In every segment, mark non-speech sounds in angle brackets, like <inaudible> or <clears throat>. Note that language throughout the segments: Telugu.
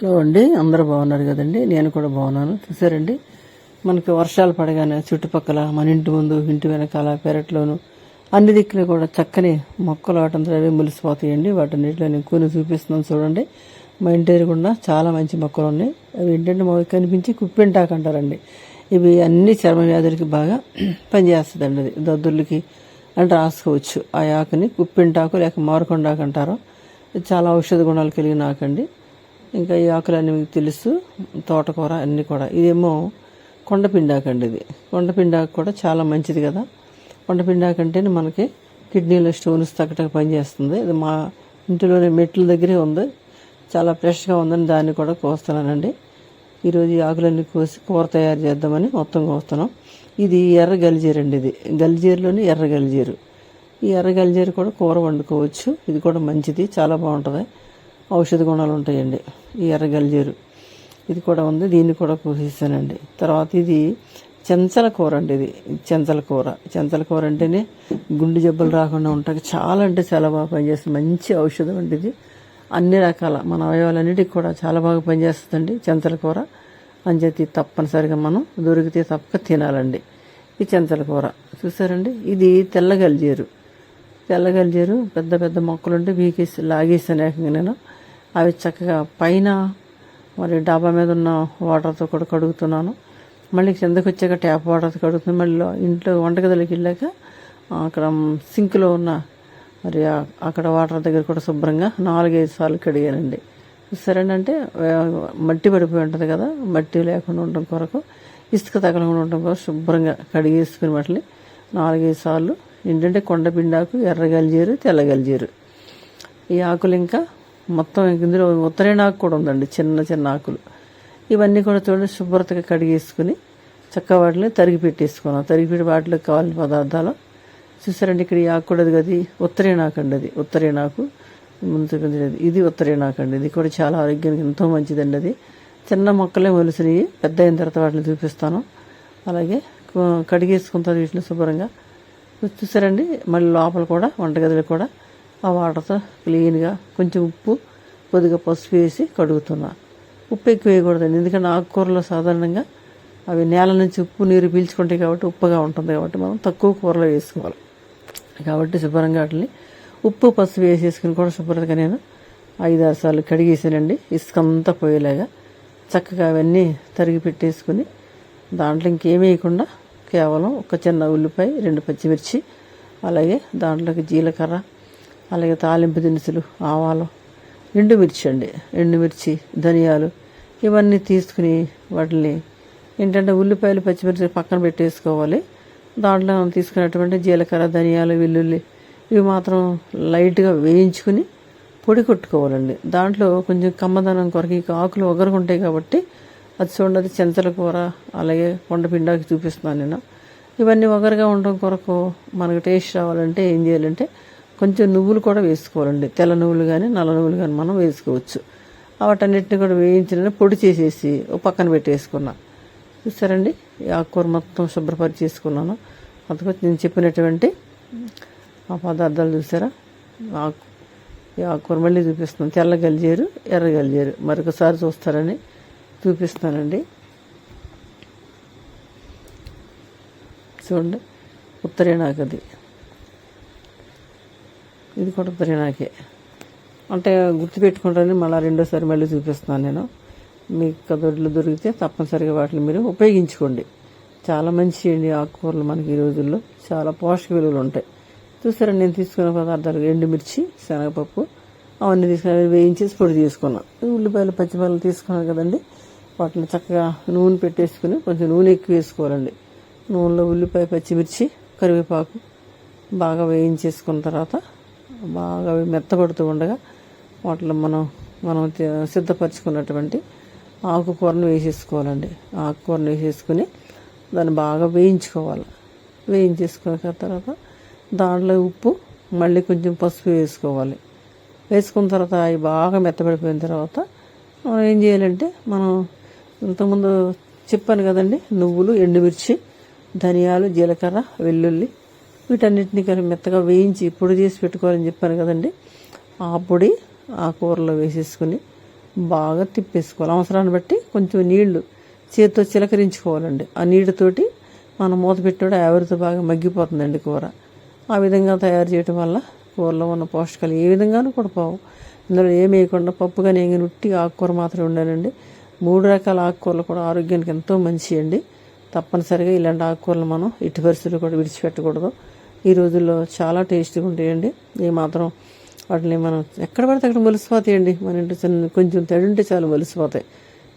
హలో అండి అందరూ బాగున్నారు కదండి? నేను కూడా బాగున్నాను. చూసారండి? మనకి వర్షాలు పడగానే చుట్టుపక్కల మన ఇంటి ముందు ఇంటి వెనకాల పెరట్లోను అన్ని దిక్కులు కూడా చక్కని మొక్కలు వాటంతా అవి ములిసిపోతాయండి. వాటన్నిటిలో నేను కొని చూపిస్తున్నాను చూడండి. మా ఇంటి ఎదురుగుండా చాలా మంచి మొక్కలు ఉన్నాయి. అవి ఏంటంటే మాకు కనిపించి కుప్పింటాకు అంటారండి. ఇవి అన్ని చర్మ వ్యాధులకి బాగా <clears throat> పనిచేస్తుందండి అది. దద్దుర్లకి అంటే రాసుకోవచ్చు. ఆ ఆకుని కుప్పింటాకు లేక మారకొండాకు అంటారు. చాలా ఔషధ గుణాలు కలిగిన ఆకండి ఇంకా ఈ ఆకులన్నీ మీకు తెలుసు తోటకూర అన్నీ కూడా. ఇదేమో కొండపిండాకండి ఇది. కొండపిండాకు కూడా చాలా మంచిది కదా. కొండపిండాకు అంటేనే మనకి కిడ్నీలో స్టోన్స్ తగ్గటకు పనిచేస్తుంది ఇది మా ఇంటిలోనే మెట్ల దగ్గరే ఉంది. చాలా ఫ్రెష్గా ఉందని దాన్ని కూడా కోస్తున్నానండి. ఈరోజు ఈ ఆకులన్నీ కోసి కూర తయారు చేద్దామని మొత్తం కోస్తున్నాం. ఇది ఎర్ర గలిజీరు అండి ఇది. గలిజీరులోని ఎర్ర గలిజీరు. ఈ ఎర్ర గలిజీరు కూడా కూర వండుకోవచ్చు. ఇది కూడా మంచిది చాలా బాగుంటుంది. ఔషధ గుణాలు ఉంటాయండి. ఈ ఎర్ర గలిజీరు. ఇది కూడా ఉంది. దీన్ని కూడా పూజిస్తానండి తర్వాత ఇది చెంచల కూర అండి ఇది. చెంచల కూర. చెంచల కూర అంటేనే గుండె జబ్బులు రాకుండా ఉంటాయి. చాలా అంటే చాలా బాగా పనిచేస్తుంది. మంచి ఔషధం అండి ఇది. అన్ని రకాల మన అవయవాలన్నిటికి కూడా చాలా బాగా పనిచేస్తుందండి చెంచల కూర. అంచేతి తప్పనిసరిగా మనం దొరికితే తప్పక తినాలండి. ఈ చెంచల కూర. చూసారండి? ఇది తెల్లగలిజేరు తెల్లగలిజేరు తెల్ల పెద్ద పెద్ద మొక్కలుంటే వీకేసి లాగేసాను ఏకంగా నేను. అవి చక్కగా పైన మరి డాబా మీద ఉన్న వాటర్తో కూడా కడుగుతున్నాను. మళ్ళీ కిందకు వచ్చాక ట్యాప్ వాటర్తో కడుగుతున్నాను. మళ్ళీ ఇంట్లో వంటగదిలోకి వెళ్ళాక అక్కడ సింక్లో ఉన్న మరి అక్కడ వాటర్ దగ్గర కూడా శుభ్రంగా నాలుగైదు సార్లు కడిగానండి. సరేనంటే మట్టి పడిపోయి ఉంటుంది కదా మట్టి లేకుండా ఉండడం కొరకు ఇసుక తగలకుండా ఉండడం కొరకు శుభ్రంగా కడిగేసుకుని వాటిని నాలుగైదు సార్లు. ఏంటంటే కొండపిండాకు ఎర్ర గలిజేరు తెల్లగలిజీరు. ఈ ఆకులు ఇంకా మొత్తం ఇందులో ఉత్తరైన ఆకు కూడా ఉందండి చిన్న చిన్న ఆకులు. ఇవన్నీ కూడా చూడండి శుభ్రతగా కడిగేసుకుని చక్క వాటిని తరిగి పెట్టేసుకున్నాం. తరిగి పెట్టి వాటిలోకి కావాల్సిన పదార్థాలు. చూసారండి ఇక్కడ ఈ ఆకు కూడా అది అది ఉత్తరేనాకు అండి అది ఉత్తరేనాకు ముందు చూపించలేదు ఇది ఉత్తరేనాకు అండి. ఇది కూడా చాలా ఆరోగ్యానికి ఎంతో మంచిదండి అది. చిన్న మొక్కలే మొలిసినవి పెద్ద అయిన తర్వాత వాటిని చూపిస్తాను. అలాగే కడిగేసుకుంటారు వీటిని శుభ్రంగా. చూసారండి మళ్ళీ లోపల కూడా వంటగదిలో కూడా ఆ వాటర్తో క్లీన్గా కొంచెం ఉప్పు కొద్దిగా పసుపు వేసి కడుగుతున్నా. ఉప్పు ఎక్కువ వేయకూడదండి. ఎందుకంటే ఆకుకూరలో సాధారణంగా అవి నేల నుంచి ఉప్పు నీరు పీల్చుకుంటాయి కాబట్టి ఉప్పుగా ఉంటుంది కాబట్టి మనం తక్కువ కూరలో వేసుకోవాలి. కాబట్టి శుభ్రంగా వాటిని ఉప్పు పసుపు వేసేసుకుని కూడా శుభ్రంగా నేను ఐదు ఆరు సార్లు కడిగేసానండి. ఇసుక అంతా పోయేలాగా చక్కగా అవన్నీ తరిగి పెట్టేసుకుని దాంట్లో ఇంకేం వేయకుండా కేవలం ఒక చిన్న ఉల్లిపాయ రెండు పచ్చిమిర్చి అలాగే దాంట్లోకి జీలకర్ర అలాగే తాలింపు దినుసులు ఆవాలు ఎండుమిర్చి అండి ఎండుమిర్చి ధనియాలు ఇవన్నీ తీసుకుని వాటిని ఏంటంటే ఉల్లిపాయలు పచ్చిమిర్చి పక్కన పెట్టేసుకోవాలి. దాంట్లో తీసుకున్నటువంటి జీలకర్ర ధనియాలు వెల్లుల్లి ఇవి మాత్రం లైట్గా వేయించుకుని పొడి కొట్టుకోవాలండి. దాంట్లో కొంచెం కమ్మదనం కొరకు ఈ ఆకులు ఒగరుగుంటాయి కాబట్టి అది చూడండి అది చెంచల కూర అలాగే కొండపిండాకి చూపిస్తున్నాను నేను. ఇవన్నీ ఒగరుగా ఉండడం కొరకు మనకు టేస్ట్ రావాలంటే ఏం చేయాలంటే కొంచెం నువ్వులు కూడా వేసుకోవాలండి. తెల్ల నువ్వులు కానీ నల్ల నువ్వులు కానీ మనం వేసుకోవచ్చు. వాటన్నిటిని కూడా వేయించిన పొడి చేసేసి పక్కన పెట్టేసుకున్నా. చూసారండి? ఈ ఆకుకూర మొత్తం శుభ్రపరిచేసుకున్నాను అందుకొచ్చి నేను చెప్పినటువంటి ఆ పదార్థాలు చూసారా? ఆకు ఈ ఆకుకూర మళ్ళీ చూపిస్తున్నాను. తెల్ల గలిజేరు ఎర్ర గలిజేరు. మరొకసారి చూస్తారని చూపిస్తానండి చూడండి. ఉత్తరేనాకు ఇది కూడా ఉత్తరేనాకే అంటే గుర్తుపెట్టుకుంటానే మళ్ళీ రెండోసారి మళ్ళీ చూపిస్తున్నాను నేను. మీకు కదొడ్లు దొరికితే తప్పనిసరిగా వాటిని మీరు ఉపయోగించుకోండి. చాలా మంచి అండి ఆకుకూరలు మనకి ఈ రోజుల్లో. చాలా పోషక విలువలు ఉంటాయి. చూసారా నేను తీసుకున్న పదార్థాలు ఎండుమిర్చి శనగపప్పు అవన్నీ తీసుకుని వేయించేసి పొడి తీసుకున్నాను ఉల్లిపాయలు పచ్చిపాయలు తీసుకున్నాను కదండి. వాటిని చక్కగా నూనె పెట్టేసుకుని కొంచెం నూనె ఎక్కువ వేసుకోవాలండి. నూనెలో ఉల్లిపాయ పచ్చిమిర్చి కరివేపాకు బాగా వేయించేసుకున్న తర్వాత బాగా అవి మెత్తబడుతూ ఉండగా వాటిలో మనం మనం సిద్ధపరచుకున్నటువంటి ఆకుకూరను వేసేసుకోవాలండి. ఆకుకూరను వేసేసుకుని దాన్ని బాగా వేయించుకోవాలి. వేయించేసుకున్న తర్వాత దాంట్లో ఉప్పు మళ్ళీ కొంచెం పసుపు వేసుకోవాలి. వేసుకున్న తర్వాత అవి బాగా మెత్తబడిపోయిన తర్వాత మనం ఏం చేయాలంటే మనం ఇంతకుముందు చెప్పాను కదండి నువ్వులు ఎండుమిర్చి ధనియాలు జీలకర్ర వెల్లుల్లి వీటన్నిటిని కలిపి మెత్తగా వేయించి పొడి చేసి పెట్టుకోవాలని చెప్పాను కదండి. ఆ పొడి ఆ కూరలో వేసేసుకుని బాగా తిప్పేసుకోవాలి. అవసరాన్ని బట్టి కొంచెం నీళ్ళు చేతితో చిలకరించుకోవాలండి. ఆ నీళ్ళతోటి మనం మూత పెట్టాడు ఆవిరితో బాగా మగ్గిపోతుందండి కూర. ఆ విధంగా తయారు చేయడం వల్ల కూరలో ఉన్న పోషకాలు ఏ విధంగానూ కూడా పోవు. ఇందులో ఏమి వేయకుండా పప్పు కానీ ఏమి ఉట్టి ఆకుకూర మాత్రమే ఉండాలండి. మూడు రకాల ఆకుకూరలు కూడా ఆరోగ్యానికి ఎంతో మంచి అండి తప్పనిసరిగా ఇలాంటి ఆకుకూరలు మనం ఇటు పరిస్థితులు కూడా విడిచిపెట్టకూడదు. ఈ రోజుల్లో చాలా టేస్టీగా ఉంటాయండి. ఏమాత్రం వాటిని మనం ఎక్కడ పడితే అక్కడ మొలిసిపోతాయండి మన ఇంటి చిన్న కొంచెం తడి ఉంటే చాలు మొలిసిపోతాయి.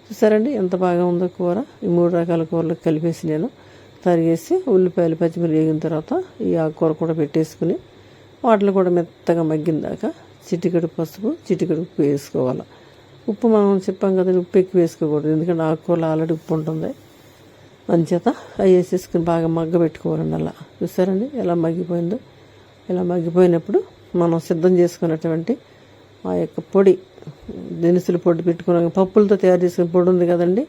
చూసారండి ఎంత బాగా ఉందో కూర. ఈ మూడు రకాల కూరలు కలిపేసి నేను తరిగేసి ఉల్లిపాయలు పచ్చిమిరపకాయలు వేగిన తర్వాత ఈ ఆకుకూర కూడా పెట్టేసుకుని వాటిని కూడా మెత్తగా మగ్గిన దాకా చిటికెడు పసుపు చిటికెడు ఉప్పు వేసుకోవాలి. ఉప్పు మనం చెప్పాం కదండి ఉప్పు ఎక్కువ వేసుకోకూడదు. ఎందుకంటే ఆకుకూరలో ఆల్రెడీ ఉప్పు ఉంటుంది. అంచేత అవి వేసేసుకుని బాగా మగ్గ పెట్టుకోవాలండి అలా చూసారండి? ఎలా మగ్గిపోయిందో? ఇలా మగ్గిపోయినప్పుడు మనం సిద్ధం చేసుకున్నటువంటి ఆ యొక్క పొడి దినుసులు పొడి పెట్టుకున్నాం. పప్పులతో తయారు చేసుకున్న పొడి ఉంది కదండి?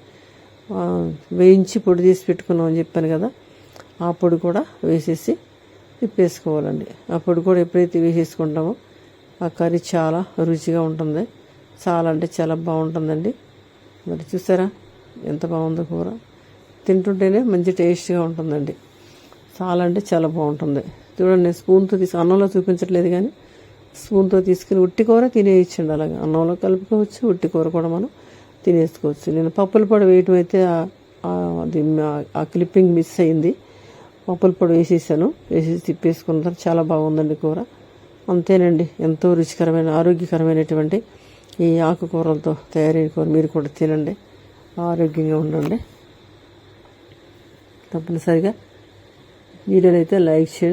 వేయించి పొడి చేసి పెట్టుకున్నాం అని చెప్పాను కదా. ఆ పొడి కూడా వేసేసి తిప్పేసుకోవాలండి. ఆ పొడి కూడా ఎప్పుడైతే వేసేసుకుంటామో ఆ కర్రీ చాలా రుచిగా ఉంటుంది. చాలా అంటే చాలా బాగుంటుందండి. మరి చూసారా? ఎంత బాగుందో కూర. తింటుంటేనే మంచి టేస్ట్గా ఉంటుందండి. చాలా అంటే చాలా బాగుంటుంది. చూడండి స్పూన్తో తీసుకు అన్నంలో చూపించట్లేదు కానీ స్పూన్తో తీసుకుని ఉట్టి కూర తినేయచ్చండి అలాగే. అన్నంలో కలుపుకోవచ్చు ఉట్టి కూర కూడా మనం తినేసుకోవచ్చు. నేను పప్పుల పొడి వేయటం అయితే అది ఆ క్లిప్పింగ్ మిస్ అయింది. పప్పుల పొడి వేసేసాను. వేసేసి తిప్పేసుకున్న తర్వాత చాలా బాగుందండి కూర. అంతేనండి ఎంతో రుచికరమైన ఆరోగ్యకరమైనటువంటి ఈ ఆకుకూరలతో తయారైన కూర మీరు కూడా తినండి. ఆరోగ్యంగా ఉండండి. తప్పనిసరిగా వీడియోనైతే లైక్ చేయండి